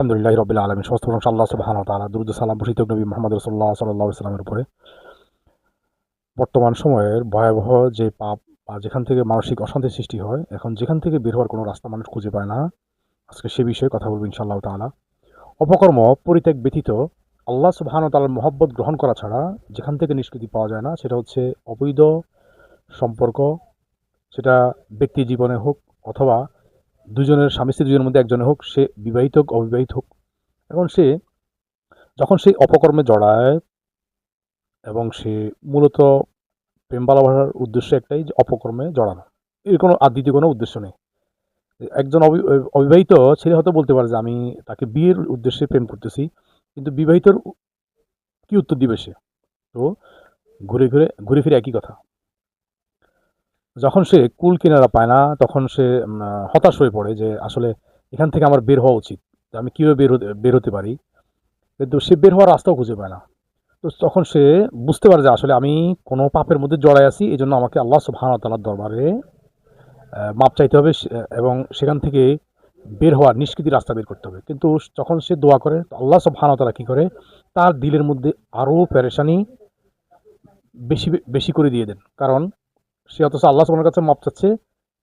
আলহামদুলিল্লাহ রবিল্লা আলমী সমস্ত প্রশংসা আল্লাহ সুবাহান তালা দুরুদ সালাম বসিত নবী মোহাম্মদ রসল্লাহ সাল্লাহ ইসলামের উপরে। বর্তমান সময়ের ভয়াবহ যে পাপ বা যেখান থেকে মানসিক অশান্তির সৃষ্টি হয়, এখন যেখান থেকে বের হওয়ার কোনো রাস্তা মানুষ খুঁজে পায় না। আজকে সে বিষয়ে কথা বলব ইনশাআল্লাহ তালা অপকর্ম পরিত্যাগ ব্যতীত আল্লাহ সুবাহান তালার মহব্বত গ্রহণ করা ছাড়া যেখান থেকে নিষ্কৃতি পাওয়া যায় না, সেটা হচ্ছে অবৈধ সম্পর্ক, সেটা ব্যক্তি জীবনে হোক অথবা দুজনের স্বামী স্ত্রী দুজনের মধ্যে একজনের হোক, সে বিবাহিত হোক, অবিবাহিত হোক, এখন সে যখন সেই অপকর্মে জড়ায় এবং সে মূলত প্রেম ভালোবাসার উদ্দেশ্য একটাই যে অপকর্মে জড়ানো। এর কোনো আর দ্বিতীয় কোনো উদ্দেশ্য নেই। একজন অবিবাহিত ছেলে হয়তো বলতে পারে যে আমি তাকে বিয়ের উদ্দেশ্যে প্রেম করতেছি, কিন্তু বিবাহিতর কি উত্তর দিবে সে? তো ঘুরে ঘুরে ঘুরে ফিরে একই কথা। যখন সে কুল কিনারা পায় না, তখন সে হতাশ হয়ে পড়ে যে আসলে এখান থেকে আমার বের হওয়া উচিত। আমি কীভাবে বের হতে বের হতে পারি? কিন্তু সে বের হওয়ার রাস্তাও খুঁজে পায় না। তো তখন সে বুঝতে পারে যে আসলে আমি কোনো পাপের মধ্যে জড়াই আছি এই জন্য আমাকে আল্লাহ তাআলার দরবারে মাপ চাইতে হবে এবং সেখান থেকে বের হওয়ার নিষ্কৃতি রাস্তা বের করতে হবে। কিন্তু যখন সে দোয়া করে আল্লাহ তাআলা কী করে? তার দিলের মধ্যে আরও পেরেশানি বেশি বেশি করে দিয়ে দেন। কারণ সে অথচ আল্লাহ সুবহানাহু কাছে মাপ চাচ্ছে,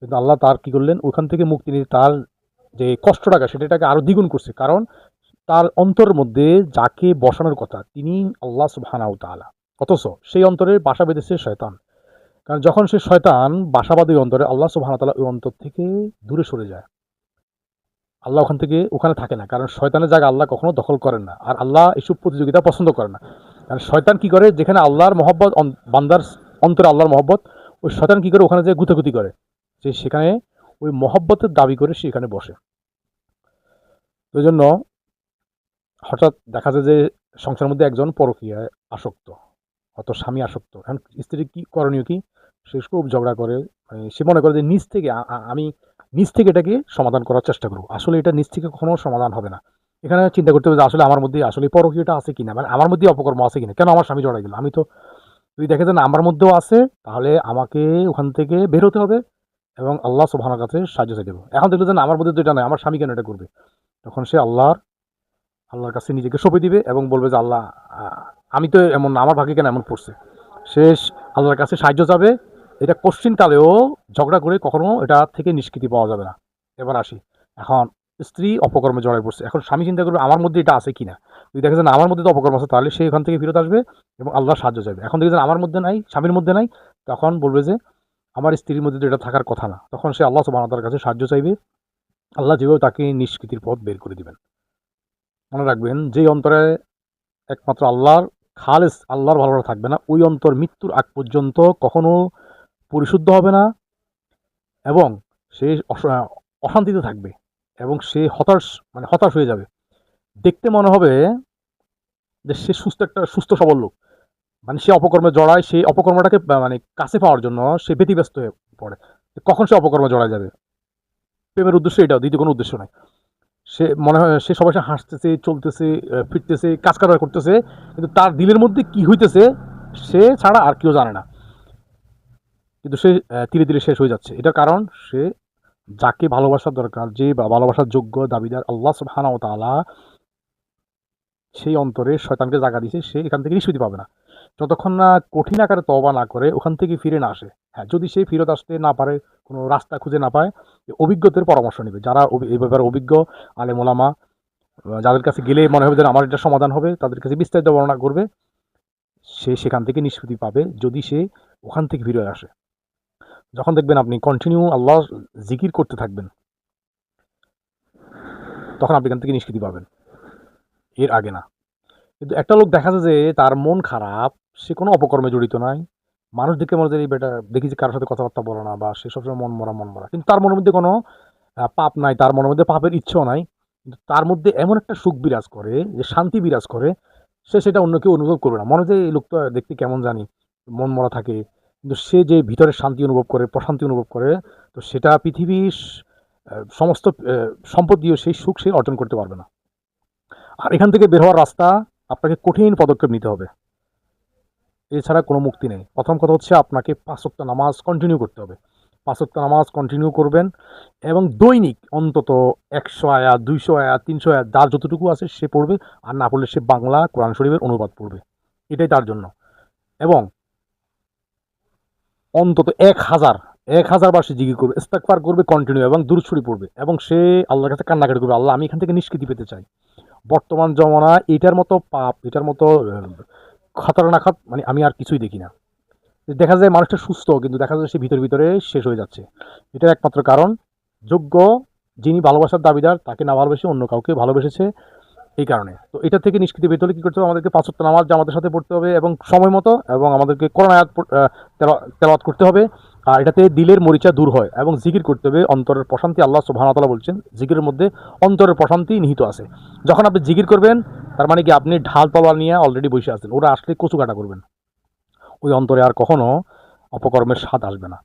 কিন্তু আল্লাহ তার কি করলেন? ওখান থেকে মুক্তি নিয়ে তার যে কষ্টটাকে, সেটাকে আরও দ্বিগুণ করছে। কারণ তার অন্তরের মধ্যে যাকে বসানোর কথা, তিনি আল্লাহ সুবহানাহু তাআলা। অথচ সেই অন্তরে বাসা বেঁধেছে শয়তান। কারণ যখন সে শয়তান বাসা বাঁধে ওই অন্তরে, আল্লাহ সুবহানাহু তাআলা ওই অন্তর থেকে দূরে সরে যায়। আল্লাহ ওখান থেকে ওখানে থাকে না। কারণ শয়তানের জায়গা আল্লাহ কখনো দখল করেন না। আর আল্লাহ এসব প্রতিযোগিতা পছন্দ করে না। কারণ শয়তান কি করে? যেখানে আল্লাহর মহব্বত বান্দার অন্তরে আল্লাহর মহব্বত ওই শয়তান কি করে ওখানে যে গুতাগুতি করে? যে সেখানে ওই মহব্বতের দাবি করে সে এখানে বসে। ওই জন্য হঠাৎ দেখা যায় যে সংসারের মধ্যে একজন পরকীয়ায় আসক্ত অত স্বামী আসক্ত। এখন স্ত্রী কি করণীয় কি? সে খুব ঝগড়া করে মানে সে মনে করে যে নিজ থেকে আমি নিজ থেকে এটাকে সমাধান করার চেষ্টা করব। আসলে এটা নিজ থেকে কখনো সমাধান হবে না। এখানে চিন্তা করতে হবে যে আসলে আমার মধ্যে আসলে পরকীয়টা আছে কিনা? মানে আমার মধ্যে অপকর্ম আছে কিনা? কেন আমার স্বামী জড়াই গেল? আমি তো যদি দেখে যে না আমার মধ্যেও আছে, তাহলে আমাকে ওখান থেকে বের হতে হবে এবং আল্লাহ সুবহানার কাছে সাহায্য চাইতে হবে এখন দেখল যেন আমার মধ্যে তো এটা নয় আমার স্বামী কেন এটা করবে? তখন সে আল্লাহর আল্লাহর কাছে নিজেকে সঁপে দিবে এবং বলবে যে আল্লাহ আমি তো এমন, আমার ভাগ্যে কেন এমন পড়ছে শেষ আল্লাহর কাছে সাহায্য যাবে এটা কোশ্চিন কালেও ঝগড়া করে কখনো এটা থেকে নিষ্কৃতি পাওয়া যাবে না। এবার আসি। এখন স্ত্রী অপকর্মে জড়াই পড়ছে। এখন স্বামী চিন্তা করবে আমার মধ্যে এটা আছে কিনা? যদি দেখা যে না, আমার মধ্যে তো অপকর্ম আছে, তাহলে সে এখান থেকে ফেরত আসবে এবং আল্লাহর সাহায্য চাইবে। এখন দেখে যে আমার মধ্যে নাই, স্বামীর মধ্যে নাই, তখন বলবে যে, আমার স্ত্রীর মধ্যে তো এটা থাকার কথা না। তখন সে আল্লাহ সুবহানাহু কাছে সাহায্য চাইবে। আল্লাহ যেভাবে তাকে নিষ্কৃতির পথ বের করে দিবেন। মনে রাখবেন, যেই অন্তরে একমাত্র আল্লাহর খালেস, আল্লাহর ভালোবাসা থাকবে না, ওই অন্তর মৃত্যুর আগ পর্যন্ত কখনো পরিশুদ্ধ হবে না এবং সে অশান্তিতে থাকবে। এবং সে হতাশ মানে হতাশ হয়ে যাবে। দেখতে মনে হবে যে সে সুস্থ একটা, সুস্থ সবল লোক। মানে সে অপকর্মে জড়ায় সেই অপকর্মটাকে মানে কাছে পাওয়ার জন্য সে ব্যতিব্যস্ত হয়ে পড়ে। কখন সে অপকর্মে জড়ায় যাবে? প্রেমের উদ্দেশ্য এটা দ্বিতীয় কোনো উদ্দেশ্য নাই। সে মনে হয়, সে সবাই সাথে হাসতেছে, চলতেছে ফিরতেছে, কাজ কারবার করতেছে, কিন্তু তার দিলের মধ্যে কি হইতেছে, সে ছাড়া আর কেউ জানে না। কিন্তু সে ধীরে ধীরে শেষ হয়ে যাচ্ছে। এটার কারণ, সে যাকে ভালোবাসার দরকার যে ভালোবাসার যোগ্য দাবিদার আল্লাহ সুবহানাহু ওয়া তাআলা সেই অন্তরে শয়তানকে জায়গা দিয়েছে সে এখান থেকে নিষ্পত্তি পাবে না। যতক্ষণ না কঠিন আকারে তবা না করে ওখান থেকে ফিরে না আসে। হ্যাঁ যদি সে ফিরত আসতে না পারে কোনো রাস্তা খুঁজে না পায় অভিজ্ঞদের পরামর্শ নেবে। যারা এই ব্যাপারে অভিজ্ঞ আলেম ওলামা আহ, যাদের কাছে গেলে মনে হবে যে আমার এটা সমাধান হবে তাদের কাছে বিস্তারিত বর্ণনা করবে সে সেখান থেকে নিষ্পত্তি পাবে যদি সে ওখান থেকে ফিরে আসে। যখন দেখবেন আপনি কন্টিনিউ আল্লাহ জিকির করতে থাকবেন, তখন আপনি এখান থেকে নিষ্কৃতি পাবেন। এর আগে না। কিন্তু একটা লোক দেখা যায় যে তার মন খারাপ, সে কোনো অপকর্মে জড়িত নাই। মানুষ দেখে মনে যে এই বেটা, দেখি যে কারোর সাথে কথাবার্তা বলে না বা সে সবসময় মন মরা মন মরা। কিন্তু তার মনের মধ্যে কোনো পাপ নাই, তার মনের মধ্যে পাপের ইচ্ছেও নাই। কিন্তু তার মধ্যে এমন একটা সুখ বিরাজ করে, যে শান্তি বিরাজ করে, সে সেটা অন্য কেউ অনুভব করবে না। মনে হয় এই লোকটা দেখতে কেমন জানি, মন মরা থাকে কিন্তু সে যে ভিতরে শান্তি অনুভব করে, প্রশান্তি অনুভব করে, তো সেটা পৃথিবীর সমস্ত সম্পদ দিয়ে সেই সুখ সে অর্জন করতে পারবে না। আর এখান থেকে বের হওয়ার রাস্তা আপনাকে কঠিন পদক্ষেপ নিতে হবে। এছাড়া কোনো মুক্তি নেই। প্রথম কথা হচ্ছে আপনাকে পাঁচ ওয়াক্ত নামাজ কন্টিনিউ করতে হবে। পাঁচত্ব নামাজ কন্টিনিউ করবেন এবং দৈনিক অন্তত একশো আয়া দুইশো আয়া তিনশো আয়া যার যতটুকু আছে সে পড়বে। আর না পড়লে সে বাংলা, কোরআন শরীফের অনুবাদ পড়বে। এটাই তার জন্য। এবং অন্তত এক হাজার এক হাজার বার সে জিগি করবে ইস্তাকফার করবে কন্টিনিউ এবং দূরছড়ি পড়বে এবং সে আল্লাহর কাছে কান্নাকাটি করবে। আল্লাহ, আমি এখান থেকে নিষ্কৃতি পেতে চাই। বর্তমান জমানা এটার মতো পাপ, এটার মতো খতরনাক মানে আমি আর কিছুই দেখি না। দেখা যায় মানুষটা সুস্থ, কিন্তু দেখা যায় সে ভিতরে ভিতরে শেষ হয়ে যাচ্ছে। এটার একমাত্র কারণ, যোগ্য যিনি ভালোবাসার দাবিদার, তাকে না ভালোবেসে অন্য কাউকে ভালোবেসেছে এই কারণে। তো এটা থেকে নিষ্কৃতি পেতে হলে কী করতে হবে? আমাদেরকে পাঁচত্ব নামাজ জামাতের সাথে পড়তে হবে এবং সময় মতো এবং আমাদেরকে পড়- তেলাওয়াত করতে হবে। আর এটাতে দিলের মরিচা দূর হয় এবং জিকির করতে হবে। অন্তরের প্রশান্তি আল্লাহ সুবহানাহু বলছেন, জিকিরের মধ্যে অন্তরের প্রশান্তি নিহিত আছে। যখন আপনি জিকির করবেন, তার মানে কি আপনি ঢাল তলোয়ার নিয়ে অলরেডি বসে আছেন। ওরা আসলে কচু কাটা করবেন। ওই অন্তরে আর কখনো অপকর্মের স্বাদ আসবে না।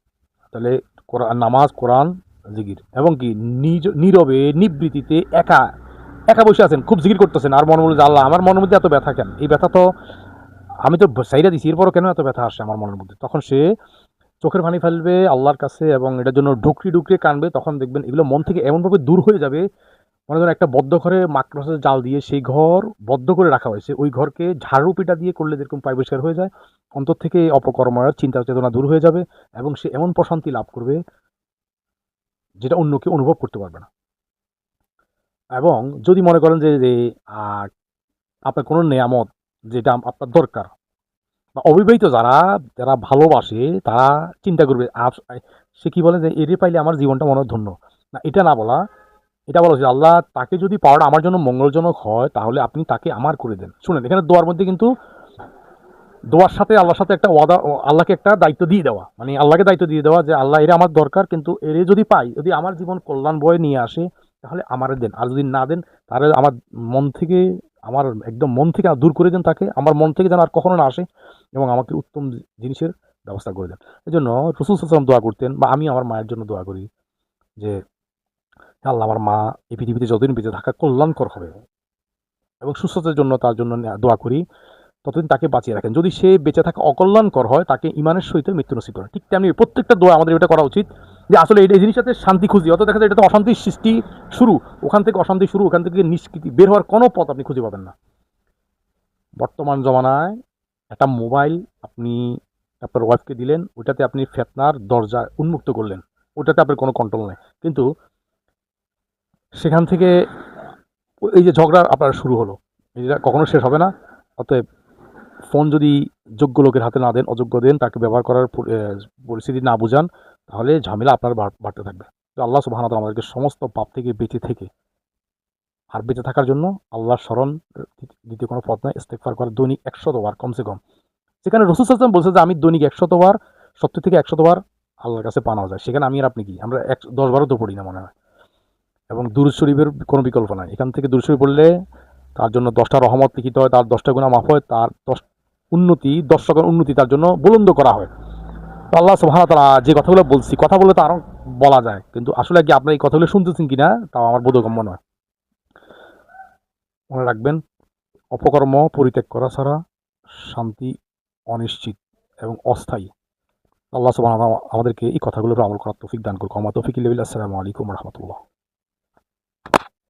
তাহলে নামাজ, কোরআন, জিকির এবং কি নিজ নীরবে নিবৃত্তিতে একা একা বসে আছেন, খুব জিকির করতেছেন। আর মনে বলে আল্লাহ, আমার মনের মধ্যে এত ব্যথা কেন? এই ব্যথা তো আমি তো সাইডা দিছি, এরপরও কেন এত ব্যথা আসে আমার মনের মধ্যে? তখন সে চোখের পানি ফেলবে আল্লাহর কাছে এবং এটার জন্য ঢুকরি ঢুকরে কানবে, তখন দেখবেন এগুলো মন থেকে এমনভাবে দূর হয়ে যাবে, মনে করেন একটা বদ্ধ ঘরে মাকড়সার জাল দিয়ে সেই ঘর বদ্ধ করে রাখা হয়েছে। ওই ঘরকে ঝাড়ু পিটা দিয়ে করলে যেরকম পরিষ্কার হয়ে যায়, অন্তর থেকে এই অপকর্মের চিন্তা চেতনা দূর হয়ে যাবে এবং সে এমন প্রশান্তি লাভ করবে যেটা অন্য কেউ অনুভব করতে পারবে না। এবং যদি মনে করেন যে যে আপনার কোনো নেয়ামত যেটা আপনার দরকার, বা অবিবাহিত যারা যারা ভালোবাসে, তারা চিন্তা করবে সে কী বলে যে এরে পাইলে আমার জীবনটা মনে ধন্য। না, এটা না বলা, এটা বলা উচিত, আল্লাহ তাকে যদি পাওয়াটা আমার জন্য মঙ্গলজনক হয়, তাহলে আপনি তাকে আমার করে দেন। শুনেন, এখানে দোয়ার মধ্যে কিন্তু দোয়ার সাথে আল্লাহর সাথে একটা ওয়াদা, আল্লাহকে একটা দায়িত্ব দিয়ে দেওয়া। মানে আল্লাহকে দায়িত্ব দিয়ে দেওয়া যে, আল্লাহ এরা আমার দরকার, কিন্তু এরে যদি পাই, যদি আমার জীবন কল্যাণ বয়ে নিয়ে আসে তাহলে আমারে দেন। আর যদি না দেন, তাহলে আমার মন থেকে, আমার একদম মন থেকে দূর করে দেন তাকে। আমার মন থেকে যেন আর কখনো না আসে এবং আমাকে উত্তম জিনিসের ব্যবস্থা করে দেন। এই জন্য রসুল সাল্লাম দোয়া করতেন বা আমি আমার মায়ের জন্য দোয়া করি যে আল্লাহ, আমার মা এই পৃথিবীতে যতদিন বেঁচে থাকা কল্যাণকর হবে এবং সুস্থতার জন্য তার জন্য দোয়া করি। ততদিন তাকে বাঁচিয়ে রাখেন। যদি সে বেঁচে থাকা, অকল্যাণকর হয়, তাকে ইমানের সহিত মৃত্যু নসিব করেন ঠিক তেমনি প্রত্যেকটা দোয়া আমাদের এটা করা উচিত যে আসলে এই জিনিসটাতে শান্তি খুঁজি। অত দেখা যায় এটা তো অশান্তির সৃষ্টি শুরু। ওখান থেকে অশান্তি শুরু, ওখান থেকে নিষ্কৃতি বের হওয়ার কোনো পথ আপনি খুঁজে পাবেন না। বর্তমান জমানায় একটা মোবাইল আপনি আপনার ওয়াইফকে দিলেন, ওইটাতে আপনি ফেতনার দরজা উন্মুক্ত করলেন। ওটাতে আপনার কোনো কন্ট্রোল নেই। কিন্তু সেখান থেকে এই যে ঝগড়া আপনার শুরু হলো। এটা কখনো শেষ হবে না। অতএব ফোন যদি যোগ্য লোকের হাতে না দেন, অযোগ্য দেন, তাকে ব্যবহার করার পরিস্থিতি না বুঝান, তাহলে ঝামেলা আপনার বাড়তে থাকবে। তো আল্লাহ সুবাহ আমাদেরকে সমস্ত পাপ থেকে বেঁচে থেকে, আর বেঁচে থাকার জন্য আল্লাহর স্মরণ দ্বিতীয় কোনো পথ নয় ইস্তেকফার করা দৈনিক একশতবার কমসে কম। সেখানে রসুল সাল্লাম বলছে যে, আমি দৈনিক একশতবার সত্তর থেকে একশতবার আল্লাহর কাছে পানাও যায়। সেখানে আমি আর আপনি কি? আমরা এক, দশ বারও তো পড়ি না মনে হয়। এবং দুরুদ শরীফের কোনো বিকল্প নাই। এখান থেকে দুরুদ শরীফ পড়লে তার জন্য দশটা রহমত লিখিত হয়, তার দশটা গুণা মাফ হয়, তার দশ উন্নতি, দর্শকের উন্নতি তার জন্য বুলন্দ করা হয়। তো আল্লাহ ওয়া তাআলা যে কথাগুলো বলছি, কথা বলে তো আরও বলা যায়। কিন্তু আসলে কি আপনার এই কথাগুলো শুনতেছেন কি না তাও আমার বোধগম্য নয়। মনে রাখবেন, অপকর্ম পরিত্যাগ করা ছাড়া শান্তি অনিশ্চিত এবং অস্থায়ী। আল্লাহ তাআলা আমাদেরকে এই কথাগুলোর আমল করার তৌফিক দান করুক। আমার তৌফিক ইল্লা বিল্লাহ। আসসালামু আলাইকুম রহমতুল্লাহ।